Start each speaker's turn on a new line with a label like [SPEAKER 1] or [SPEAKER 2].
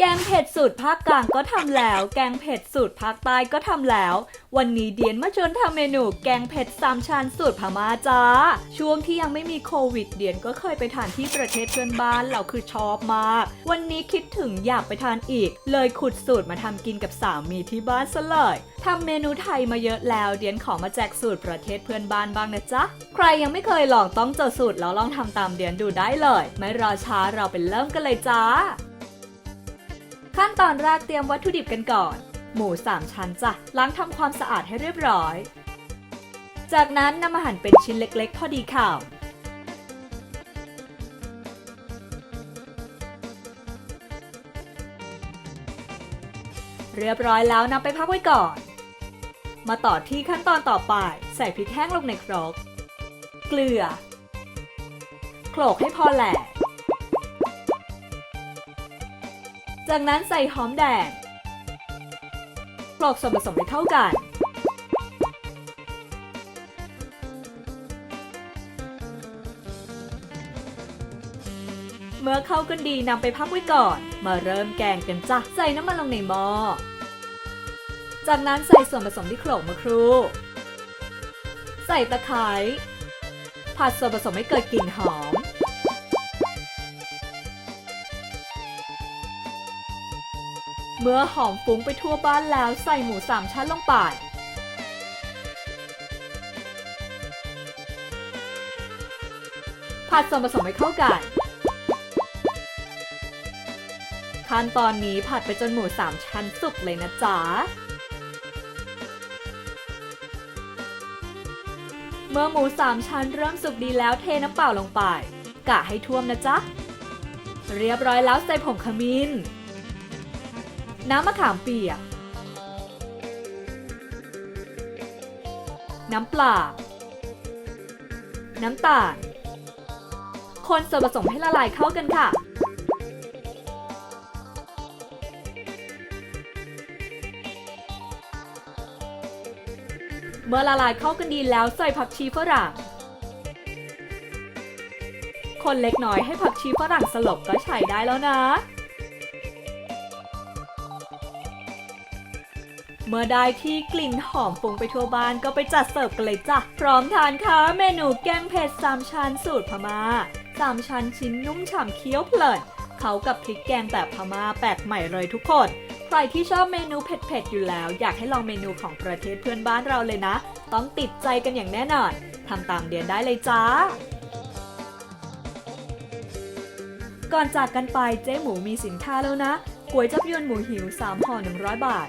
[SPEAKER 1] แกงเผ็ดสูตรภาคกลางก็ทำแล้ว แกงเผ็ดสูตรภาคใต้ก็ทำแล้ว วันนี้เดียนมาชวนทำเมนูแกงเผ็ดสามชั้นสูตรพม่าจ้า ช่วงที่ยังไม่มีโควิด เดียนก็เคยไปทานที่ประเทศเพื่อนบ้านเราคือชอบมาก วันนี้คิดถึงอยากไปทานอีก เลยขุดสูตรมาทำกินกับสามีที่บ้านซะเลยทำเมนูไทยมาเยอะแล้ว เดียนขอมาแจกสูตรประเทศเพื่อนบ้านบ้างนะจ๊ะ ใครยังไม่เคยลองต้องเจอสูตรแล้วลองทำตามเดียนดูได้เลย ไม่รอช้าเราไปเริ่มกันเลยจ้า ขั้นตอนแรกเตรียมวัตถุดิบกันก่อน หมู3ชั้นจ้ะล้างทำความสะอาดให้เรียบร้อย จากนั้นนำมาหั่นเป็นชิ้นเล็กๆ พอดีข่าวเรียบร้อยแล้วนำไปพักไว้ก่อน มาต่อที่ขั้นตอนต่อไป ใส่พริกแห้งลงในครก เกลือ โขลกให้พอแหลก จากนั้นใส่หอมแดงโขลกส่วนผสมให้เข้ากัน เมื่อเข้ากันดีนำไปพักไว้ก่อน มาเริ่มแกงกันจ้ะ ใส่น้ำมันลงในหม้อ จากนั้นใส่ส่วนผสมที่โขลกเมื่อครู่ ใส่ตะไคร้ผัดส่วนผสมให้เกิดกลิ่นหอม เมื่อหอมฟุ้งไปทั่วบ้านแล้วใส่หมูสามชั้นลงไปผัดส่วนผสมให้เข้ากันขั้นตอนนี้ผัดไปจนหมูสามชั้นสุกเลยนะจ๊ะ เมื่อหมูสามชั้นเริ่มสุกดีแล้วเทน้ำเปล่าลงไป กะให้ท่วมนะจ๊ะ เรียบร้อยแล้วใส่ผงขมิ้น น้ำมะขามเปียก น้ำปลา น้ำตาล คนส่วนผสมให้ละลายเข้ากันค่ะ เมื่อละลายเข้ากันดีแล้วใส่ผักชีฝรั่ง คนเล็กน้อยให้ผักชีฝรั่งสลบก็ใช้ได้แล้วนะ เมื่อได้ที่กลิ่นหอมฟุ้งไปทั่วบ้านก็ไปจัดเสิร์ฟกันเลยจ้ะ พร้อมทานค่ะเมนูแกงเผ็ดสามชั้นสูตรพม่าสามชั้นชิ้นนุ่มฉ่ำเคี้ยวเพลินเขากับพริกแกงแบบพม่าแปลกใหม่เลยทุกคน ใครที่ชอบเมนูเผ็ดๆอยู่แล้ว อยากให้ลองเมนูของประเทศเพื่อนบ้านเราเลยนะ ต้องติดใจกันอย่างแน่นอนทำตามเดียนได้เลยจ้าก่อนจากกันไปเจ๊หมูมีสินค้าแล้วนะก๋วยจับยวนหมูหิว 3ห่อ100 บาท